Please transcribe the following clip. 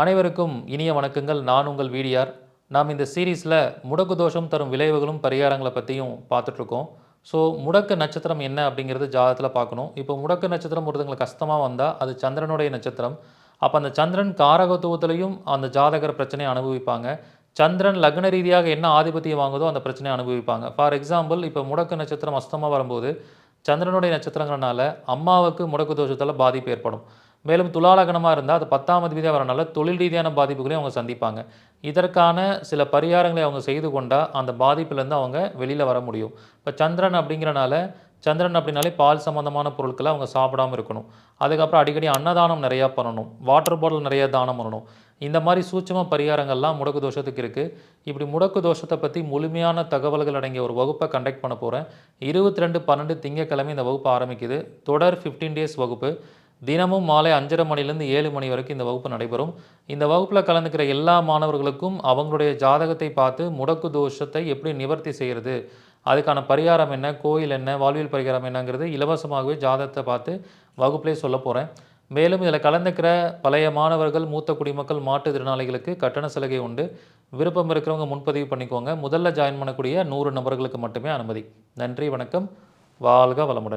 அனைவருக்கும் இனிய வணக்கங்கள். நான் உங்கள் வீடியார். நாம் இந்த சீரீஸில் முடக்கு தோஷம் தரும் விளைவுகளும் பரிகாரங்களை பற்றியும் பார்த்துட்ருக்கோம். ஸோ முடக்கு நட்சத்திரம் என்ன அப்படிங்கிறது ஜாதகத்தில் பார்க்கணும். இப்போ முடக்கு நட்சத்திரம் ஒருத்தங்களுக்கு கஷ்டமாக வந்தால் அது சந்திரனுடைய நட்சத்திரம். அப்போ அந்த சந்திரன் காரகத்துவத்திலையும் அந்த ஜாதகர் பிரச்சனையை அனுபவிப்பாங்க. சந்திரன் லக்ன ரீதியாக என்ன ஆதிபத்தியம் வாங்குதோ அந்த பிரச்சனையை அனுபவிப்பாங்க. ஃபார் எக்ஸாம்பிள் இப்போ முடக்கு நட்சத்திரம் அஸ்தமாக வரும்போது சந்திரனுடைய நட்சத்திரங்கிறனால அம்மாவுக்கு முடக்கு தோஷத்தால் பாதிப்பு ஏற்படும். மேலும் துலாலகனமாக இருந்தால் அது பத்தாம் அதிபதியாக வரனால தொழில் ரீதியான பாதிப்புகளையும் அவங்க சந்திப்பாங்க. இதற்கான சில பரிகாரங்களை அவங்க செய்து கொண்டால் அந்த பாதிப்புலேருந்து அவங்க வெளியில் வர முடியும். இப்போ சந்திரன் அப்படிங்கிறனால சந்திரன் அப்படின்னாலே பால் சம்மந்தமான பொருட்களை அவங்க சாப்பிடாம இருக்கணும். அதுக்கப்புறம் அடிக்கடி அன்னதானம் நிறையா பண்ணணும். வாட்டர் பாட்டில் நிறைய தானம் பண்ணணும். இந்த மாதிரி சூட்சம பரிகாரங்கள்லாம் முடக்கு தோஷத்துக்கு இருக்குது இப்படி முடக்கு தோஷத்தை பற்றி முழுமையான தகவல்கள் அடங்கிய ஒரு வகுப்பை கண்டக்ட் பண்ண போகிறேன் இருபத்தி ரெண்டு பன்னெண்டு திங்கக்கிழமை இந்த வகுப்பு ஆரம்பிக்குது. தொடர் ஃபிஃப்டீன் டேஸ் வகுப்பு. தினமும் மாலை அஞ்சரை மணிலேருந்து ஏழு மணி வரைக்கும் இந்த வகுப்பு நடைபெறும். இந்த வகுப்பில் கலந்துக்கிற எல்லா மாணவர்களுக்கும் அவங்களுடைய ஜாதகத்தை பார்த்து முடக்கு தோஷத்தை எப்படி நிவர்த்தி செய்கிறது அதுக்கான பரிகாரம் என்ன கோயில் என்ன வாழ்வியல் பரிகாரம் என்னங்கிறது இலவசமாகவே ஜாதகத்தை பார்த்து வகுப்புலேயே சொல்ல போகிறேன் மேலும் இதில் கலந்துக்கிற பழைய மாணவர்கள் மூத்த குடிமக்கள் மாற்றுத்திறனாளிகளுக்கு கட்டண சலுகை உண்டு. விருப்பம் இருக்கிறவங்க முன்பதிவு பண்ணிக்கோங்க. முதல்ல ஜாயின் பண்ணக்கூடிய நூறு நபர்களுக்கு மட்டுமே அனுமதி. நன்றி வணக்கம். வாழ்க வளமுடன்.